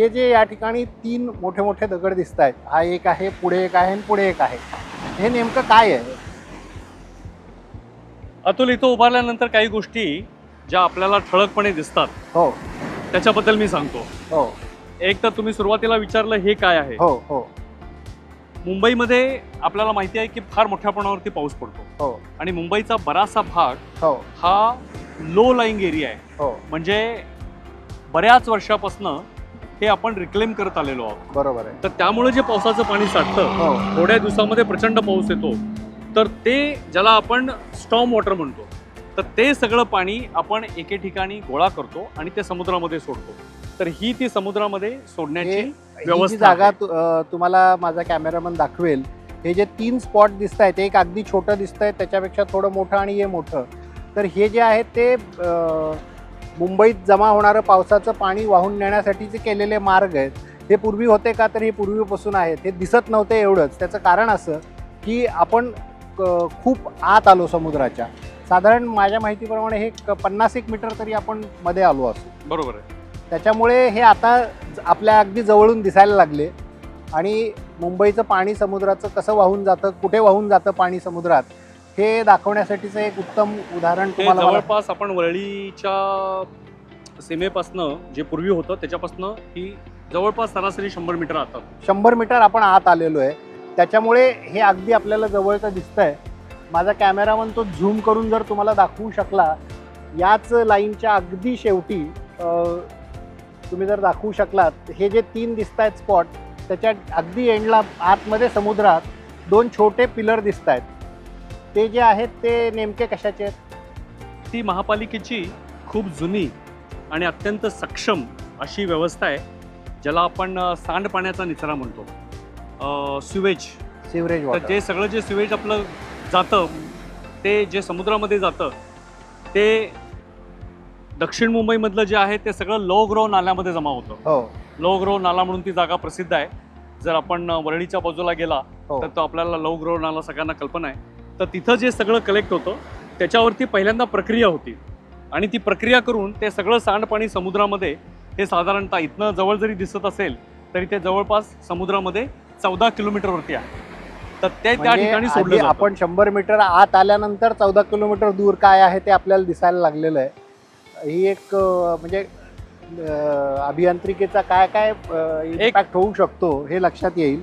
हे जे या ठिकाणी तीन मोठे मोठे दगड दिसत आहेत हा एक आहे पुढे एक आहे आणि पुढे एक आहे. हे नेमकं काय आहे? अतुल इथं उभारल्यानंतर काही गोष्टी ज्या आपल्याला ठळकपणे दिसतात हो. त्याच्याबद्दल मी सांगतो. हो. एक तर तुम्ही सुरुवातीला विचारलं हे काय आहे? हो हो. मुंबईमध्ये आपल्याला माहिती आहे की फार मोठ्या प्रमाणावरती पाऊस पडतो. हो. आणि मुंबईचा बराचसा भाग हो. हा लो लाईंग एरिया आहे. हो. म्हणजे बऱ्याच वर्षापासनं हे आपण रिक्लेम करत आलेलो आहोत. बरोबर आहे. तर त्यामुळे जे पावसाचं पाणी साठतं हो. थोड्या दिवसामध्ये प्रचंड पाऊस येतो. तर ते ज्याला आपण स्टॉम वॉटर म्हणतो तर ते सगळं पाणी आपण एके ठिकाणी गोळा करतो आणि ते समुद्रामध्ये सोडतो. तर ही ती समुद्रामध्ये सोडण्याची हे- ही जी व्यवस्था जागा आहे. तु- अं, तुम्हाला माझा कॅमेरामन दाखवेल हे जे तीन स्पॉट दिसत आहेत एक अगदी छोटं दिसत आहे त्याच्यापेक्षा थोडं मोठं आणि हे मोठं. तर हे जे आहे ते अं, मुंबईत जमा होणारं पावसाचं पाणी वाहून नेण्यासाठीचे केलेले मार्ग आहेत. हे पूर्वी होते का तर हे पूर्वीपासून आहेत. हे दिसत नव्हते एवढंच. त्याचं कारण असं की आपण खूप आत आलो समुद्राच्या. साधारण माझ्या माहितीप्रमाणे हे क- पन्नास एक मीटर तरी आपण मध्ये आलो असू. बरोबर आहे. त्याच्यामुळे हे आता ज- आपल्या अगदी जवळून दिसायला लागले आणि मुंबईचं पाणी समुद्राचं कसं वाहून जातं कुठे वाहून जातं पाणी समुद्रात हे दाखवण्यासाठीचं एक उत्तम उदाहरण तुम्हाला मला- जवळपास आपण वरळीच्या सीमेपासनं जे पूर्वी होतं त्याच्यापासनं ही जवळपास सरासरी शंभर मीटर आतात शंभर मीटर आपण आत आलेलो आहे. त्याच्यामुळे हे अगदी आपल्याला जवळचं दिसतंय. माझा कॅमेरामन तो झूम करून जर तुम्हाला दाखवू शकला याच लाईनच्या अगदी शेवटी अं, तुम्ही जर दाखवू शकलात हे जे तीन दिसत आहेत स्पॉट त्याच्या अगदी एंडला आतमध्ये समुद्रात दोन छोटे पिलर दिसत आहेत ते जे आहेत ते नेमके कशाचे आहेत? ती महापालिकेची खूप जुनी आणि अत्यंत सक्षम अशी व्यवस्था आहे ज्याला आपण अ, सांडपाण्याचा निचरा म्हणतो. सिवेज सिवरेज तर वॉटर जे सगळं जे सिवेज आपलं जातं ते जे समुद्रामध्ये जातं ते दक्षिण मुंबईमधलं जे आहे ते सगळं लो ग्रो नाल्यामध्ये जमा होतं. हो. लो ग्रो नाला म्हणून ती जागा प्रसिद्ध आहे. जर आपण अ, वरळीच्या बाजूला गेला हो. तर तो आपल्याला लो ग्रो नाला सगळ्यांना कल्पना आहे. तर तिथं जे सगळं कलेक्ट होतं त्याच्यावरती पहिल्यांदा प्रक्रिया होती. आणि ती प्रक्रिया करून ते सगळं सांडपाणी समुद्रामध्ये हे साधारणतः इथनं जवळ जरी दिसत असेल तरी ते जवळपास समुद्रामध्ये चौदा किलोमीटरवरती आहे. तर ते त्या म्हणजे ठिकाणी सोडलं. आपण शंभर मीटर आत आल्यानंतर चौदा किलोमीटर दूर काय आहे ते आपल्याला दिसायला लागलेलं आहे. ही एक म्हणजे अभियांत्रिकेचा काय काय इम्पॅक्ट होऊ शकतो हे लक्षात येईल.